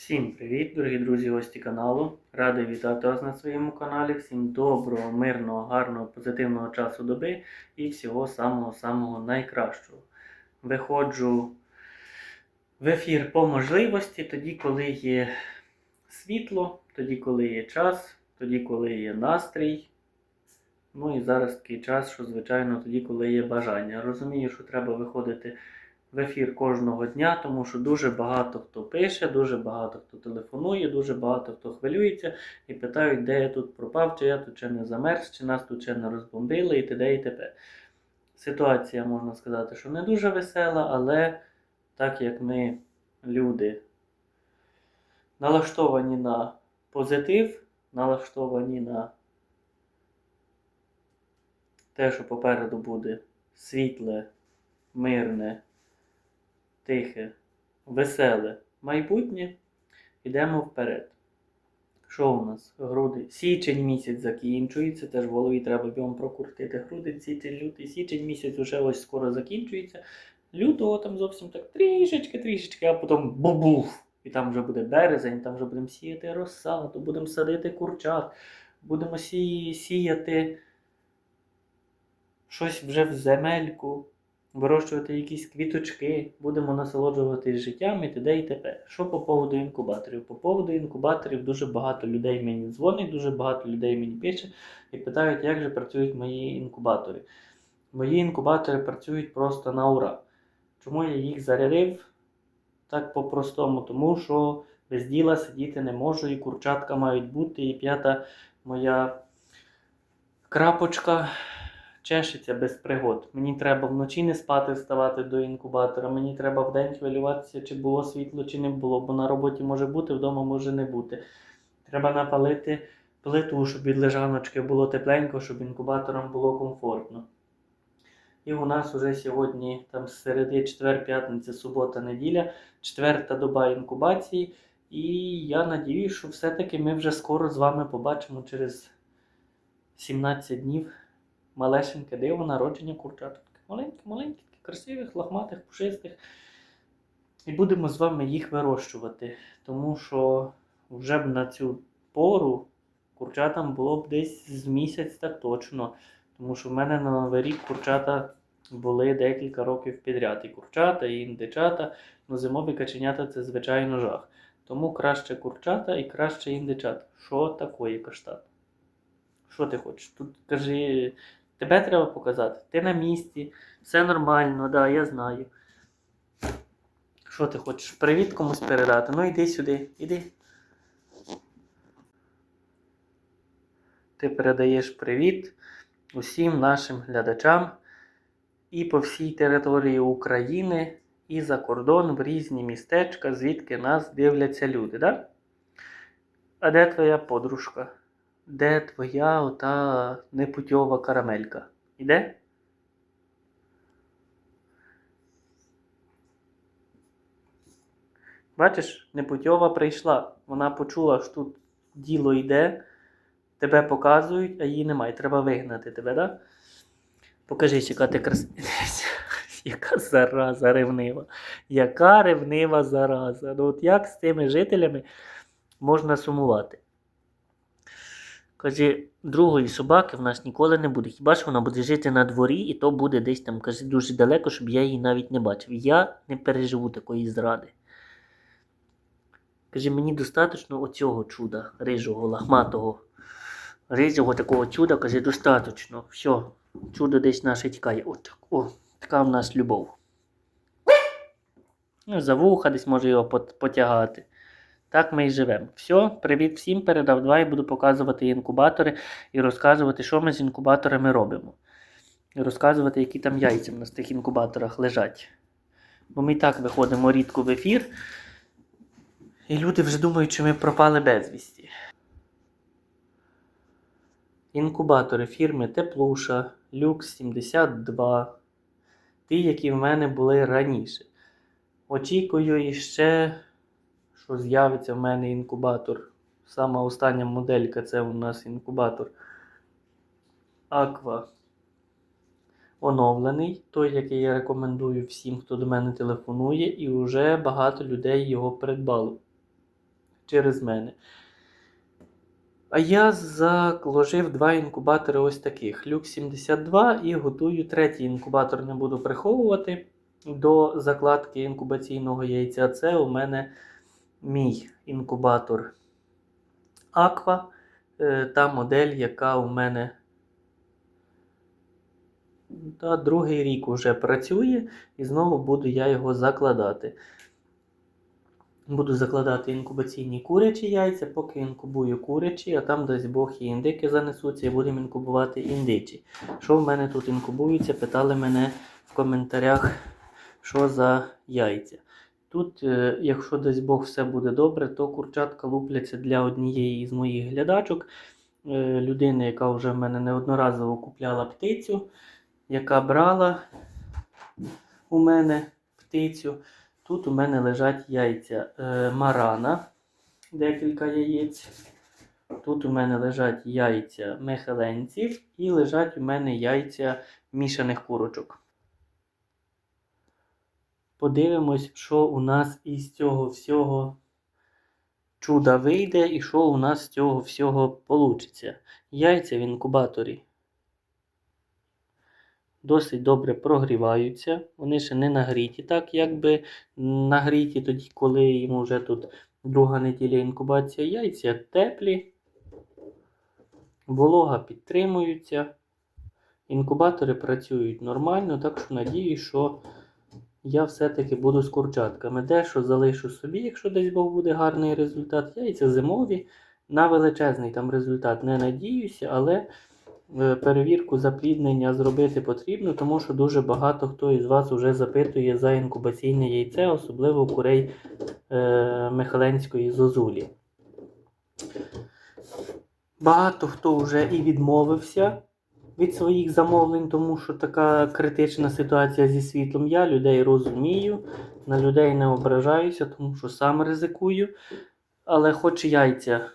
Всім привіт, дорогі друзі, гості каналу. Радий вітати вас на своєму каналі. Всім доброго, мирного, гарного, позитивного часу доби і всього самого-самого найкращого. Виходжу в ефір по можливості, тоді, коли є світло, тоді, коли є час, тоді, коли є настрій. Ну і зараз такий час, що, звичайно, тоді, коли є бажання. Розумію, що треба виходити в ефір кожного дня, тому що дуже багато хто пише, дуже багато хто телефонує, дуже багато хто хвилюється і питають, де я тут пропав, чи я тут ще не замерз, чи нас тут ще не розбомбили і т.д. і т.п. Ситуація, можна сказати, що не дуже весела, але так як ми, люди, налаштовані на позитив, налаштовані на те, що попереду буде світле, мирне, тихе, веселе майбутнє, йдемо вперед. Що у нас? Груди? Січень місяць закінчується, теж в голові треба бігом прокрутити грудень, січень, лютий, січень місяць уже ось скоро закінчується. Лютого там зовсім так трішечки, трішечки, а потім бубух. І там вже буде березень, там вже будемо сіяти розсаду, будемо садити курчат, будемо сі- сіяти щось вже в земельку, вирощувати якісь квіточки, будемо насолоджуватись життям і т.д. і т.п. Що по поводу інкубаторів? По поводу інкубаторів дуже багато людей мені дзвонить, дуже багато людей мені пише і питають, як же працюють мої інкубатори. Мої інкубатори працюють просто на ура. Чому я їх зарядив? Так по-простому, тому що без діла сидіти не можу, і курчатка мають бути, і п'ята моя крапочка чешеться без пригод. Мені треба вночі не спати, вставати до інкубатора. Мені треба вдень хвилюватися, чи було світло, чи не було, бо на роботі може бути, вдома може не бути. Треба напалити плиту, щоб від лежаночки було тепленько, щоб інкубаторам було комфортно. І у нас уже сьогодні, там з середи, четвер, п'ятниця, субота, неділя, четверта доба інкубації. І я надіюсь, що все-таки ми вже скоро з вами побачимо через 17 днів малесеньке диво народження курчаток. Маленькі, маленькі, красивих, лохматих, пушистих. І будемо з вами їх вирощувати. Тому що вже б на цю пору курчатам було б десь з місяць так точно. Тому що в мене на Новий рік курчата були декілька років підряд. І курчата, і індичата. Ну, зимові каченята це звичайно жах. Тому краще курчата і краще індичата. Що такое каштан? Що ти хочеш? Тут кажи, тебе треба показати. Ти на місці, все нормально, да, я знаю. Що ти хочеш? Привіт комусь передати? Ну йди сюди, іди. Ти передаєш привіт усім нашим глядачам і по всій території України, і за кордон в різні містечка, звідки нас дивляться люди, да? А де твоя подружка? Де твоя ота непутьова карамелька? Іде? Бачиш, непутьова прийшла. Вона почула, що тут діло йде, тебе показують, а її немає. Треба вигнати тебе, так? Да? Покажи, яка ти красива. Яка зараза ревнива. Яка ревнива зараза. Ну от як з цими жителями можна сумувати? Каже, другої собаки в нас ніколи не буде. Хіба що вона буде жити на дворі, і то буде десь там, каже, дуже далеко, щоб я її навіть не бачив. Я не переживу такої зради. Каже, мені достатньо оцього чуда, рижого, лахматого. Рижого такого чуда, каже, достатньо. Все, чудо десь наше тікає. От о, така в нас любов. Ну, за вуха десь може його потягати. Так ми і живемо. Все, привіт всім, передав два і буду показувати інкубатори і розказувати, що ми з інкубаторами робимо. І розказувати, які там яйця в тих інкубаторах лежать. Бо ми і так виходимо рідко в ефір. І люди вже думають, що ми пропали безвісті. Інкубатори фірми Теплуша, Люкс 72. Ті, які в мене були раніше. Очікую іще, що з'явиться в мене інкубатор. Сама остання моделька це у нас інкубатор Aqua. Оновлений, той, який я рекомендую всім, хто до мене телефонує, і вже багато людей його придбало. через мене. А я заложив два інкубатори ось таких: Люк 72 і готую третій інкубатор, не буду приховувати до закладки інкубаційного яйця. Це у мене мій інкубатор Aqua. Е, Та модель, яка у мене та другий рік уже працює, і знову буду я його закладати. Буду закладати інкубаційні курячі яйця, поки інкубую курячі, а там, дасть Бог, і індики занесуться, і будемо інкубувати індичі. Що в мене тут інкубується? Питали мене в коментарях, що за яйця. Тут, е, якщо дасть Бог, все буде добре, то курчатка лупляться для однієї із моїх глядачок, е, людини, яка вже в мене неодноразово купляла птицю, яка брала у мене птицю. Тут у мене лежать яйця е, марана, декілька яєць. Тут у мене лежать яйця мехеленців і лежать у мене яйця мішаних курочок. Подивимось, що у нас із цього всього чуда вийде і що у нас з цього всього вийде. Яйця в інкубаторі досить добре прогріваються. Вони ще не нагріті, так якби нагріті тоді, коли йому вже тут друга неділя інкубація яйця теплі, волога підтримуються. Інкубатори працюють нормально, так що надіюсь, що я все-таки буду з курчатками. Дещо залишу собі, якщо десь Бог буде гарний результат. Яйця зимові. На величезний там результат не надіюся, але е, перевірку запліднення зробити потрібно, тому що дуже багато хто із вас вже запитує за інкубаційне яйце, особливо курей е, Михаленської зозулі. Багато хто вже і відмовився від своїх замовлень, тому що така критична ситуація зі світлом. Я людей розумію, на людей не ображаюся, тому що сам ризикую. Але хоч яйця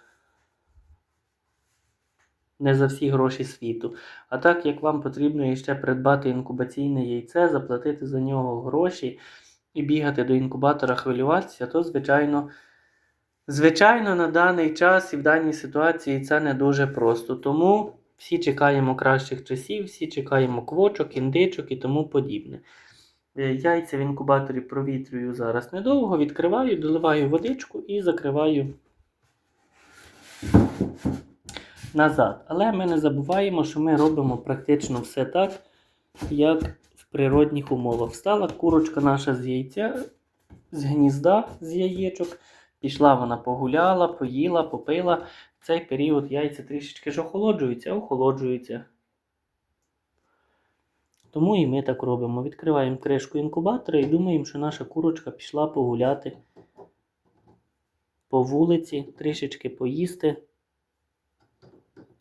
не за всі гроші світу. А так як вам потрібно іще придбати інкубаційне яйце, заплатити за нього гроші і бігати до інкубатора хвилюватися, то звичайно. Звичайно, на даний час і в даній ситуації це не дуже просто. Тому всі чекаємо кращих часів, всі чекаємо квочок, індичок і тому подібне. Е, Яйця в інкубаторі провітрюю зараз недовго, відкриваю, доливаю водичку і закриваю назад. Але ми не забуваємо, що ми робимо практично все так, як в природних умовах. Встала курочка наша з яйця, з гнізда, з яєчок. Пішла вона погуляла, поїла, попила. Цей період яйця трішечки ж охолоджуються, охолоджуються. Тому і ми так робимо. Відкриваємо кришку інкубатора і думаємо, що наша курочка пішла погуляти по вулиці, трішечки поїсти,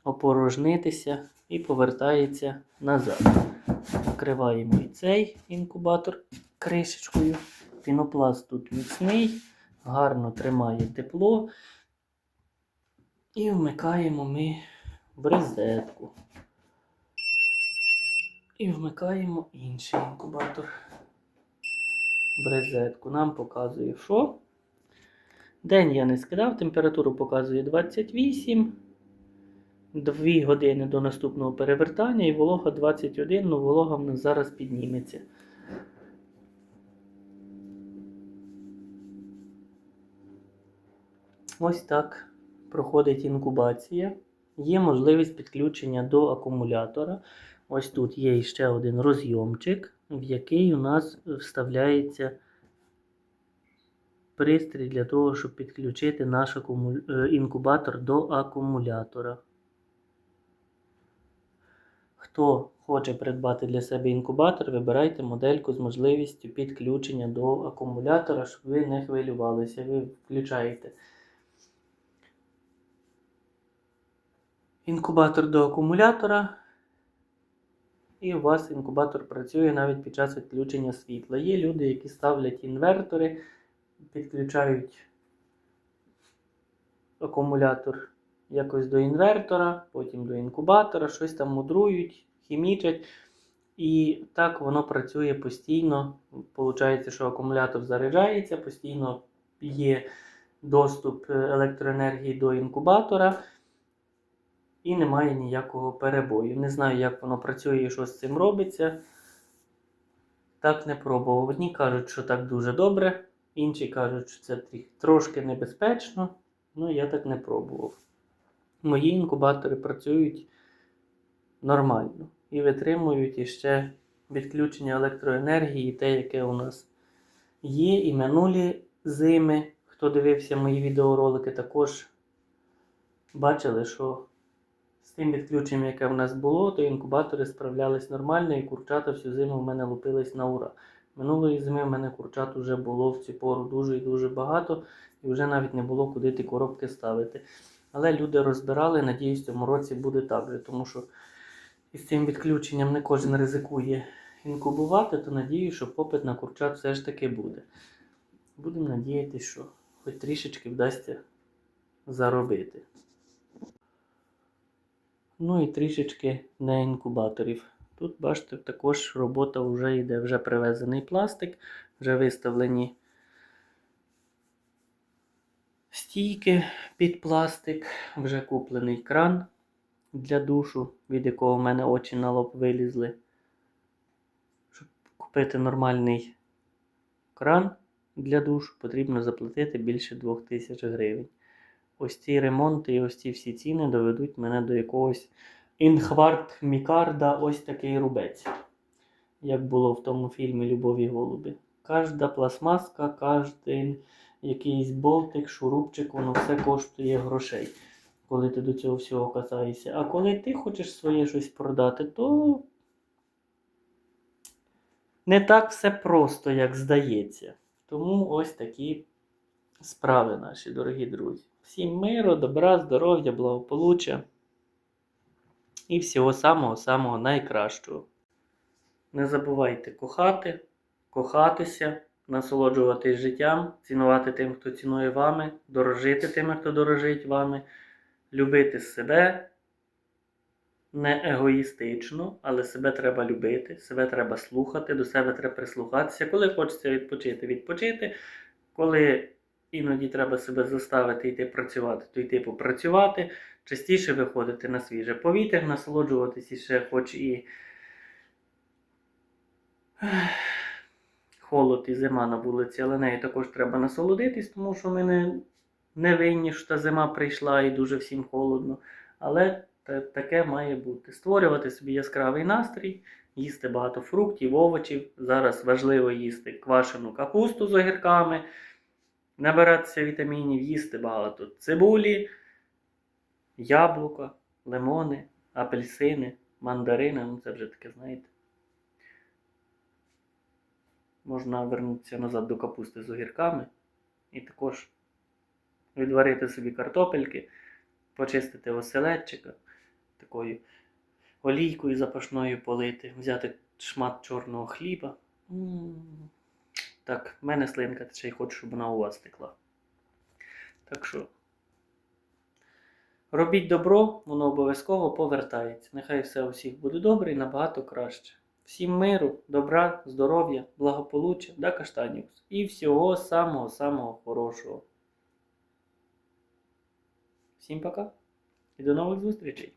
опорожнитися і повертається назад. Накриваємо і цей інкубатор кришечкою. Пінопласт тут міцний, гарно тримає тепло. І вмикаємо ми в розетку. І вмикаємо інший інкубатор в розетку. Нам показує, що. День я не скидав, температуру показує 28. 2 години до наступного перевертання і волога 21, ну волога в нас зараз підніметься. Ось так проходить інкубація. Є можливість підключення до акумулятора. Ось тут є ще один розйомчик, в який у нас вставляється пристрій для того, щоб підключити наш е, інкубатор до акумулятора. Хто хоче придбати для себе інкубатор, вибирайте модельку з можливістю підключення до акумулятора, щоб ви не хвилювалися. Ви включаєте інкубатор до акумулятора, і у вас інкубатор працює навіть під час відключення світла. Є люди, які ставлять інвертори, підключають акумулятор якось до інвертора, потім до інкубатора, щось там мудрують, хімічать. І так воно працює постійно. Получається, що акумулятор заряджається, постійно є доступ е, електроенергії до інкубатора. І немає ніякого перебою. Не знаю, як воно працює і що з цим робиться. Так не пробував. Одні кажуть, що так дуже добре, інші кажуть, що це трошки небезпечно. Ну, я так не пробував. Мої інкубатори працюють нормально і витримують іще відключення електроенергії, те, яке у нас є, і минулі зими. Хто дивився мої відеоролики, також бачили, що з тим відключенням, яке в нас було, то інкубатори справлялись нормально, і курчата всю зиму в мене лупились на ура. Минулої зими в мене курчат вже було в цю пору дуже і дуже багато, і вже навіть не було куди ті коробки ставити. Але люди розбирали, надіюсь, в цьому році буде так же, тому що із цим відключенням не кожен ризикує інкубувати, то надію, що попит на курчат все ж таки буде. Будемо надіятися, що хоч трішечки вдасться заробити. Ну і трішечки не інкубаторів. Тут, бачите, також робота вже йде, вже привезений пластик, вже виставлені стійки під пластик, вже куплений кран для душу, від якого в мене очі на лоб вилізли. Щоб купити нормальний кран для душу, потрібно заплатити більше 2000 гривень. Ось ці ремонти і ось ці всі ціни доведуть мене до якогось інхварт Мікарда, ось такий рубець. Як було в тому фільмі Любові голуби. Кожна пластмаска, кожен якийсь болтик, шурупчик, воно все коштує грошей, коли ти до цього всього касаєшся. А коли ти хочеш своє щось продати, то не так все просто, як здається. Тому ось такі справи наші, дорогі друзі. Всім миру, добра, здоров'я, благополуччя і всього самого-самого найкращого. Не забувайте кохати, кохатися, насолоджуватись життям, цінувати тим, хто цінує вами, дорожити тими, хто дорожить вами, любити себе не егоїстично, але себе треба любити, себе треба слухати, до себе треба прислухатися. Коли хочеться відпочити, відпочити. Коли іноді треба себе заставити йти працювати, то йти попрацювати, частіше виходити на свіже повітря, насолоджуватися ще хоч і холод і зима на вулиці, але нею також треба насолодитись, тому що ми не, не винні, що та зима прийшла і дуже всім холодно. Але та- таке має бути. Створювати собі яскравий настрій, їсти багато фруктів, овочів. Зараз важливо їсти квашену капусту з огірками, набиратися вітамінів, їсти багато цибулі, яблука, лимони, апельсини, мандарини. Ну це вже таке, знаєте. Можна вернутися назад до капусти з огірками і також відварити собі картопельки, почистити оселедчика, такою олійкою запашною полити, взяти шмат чорного хліба. Так, в мене слинка тече і хочу, щоб вона у вас текла. Так що. Робіть добро, воно обов'язково повертається. Нехай все у всіх буде добре і набагато краще. Всім миру, добра, здоров'я, благополуччя да каштанівс. І всього самого-самого хорошого. Всім пока і до нових зустрічей!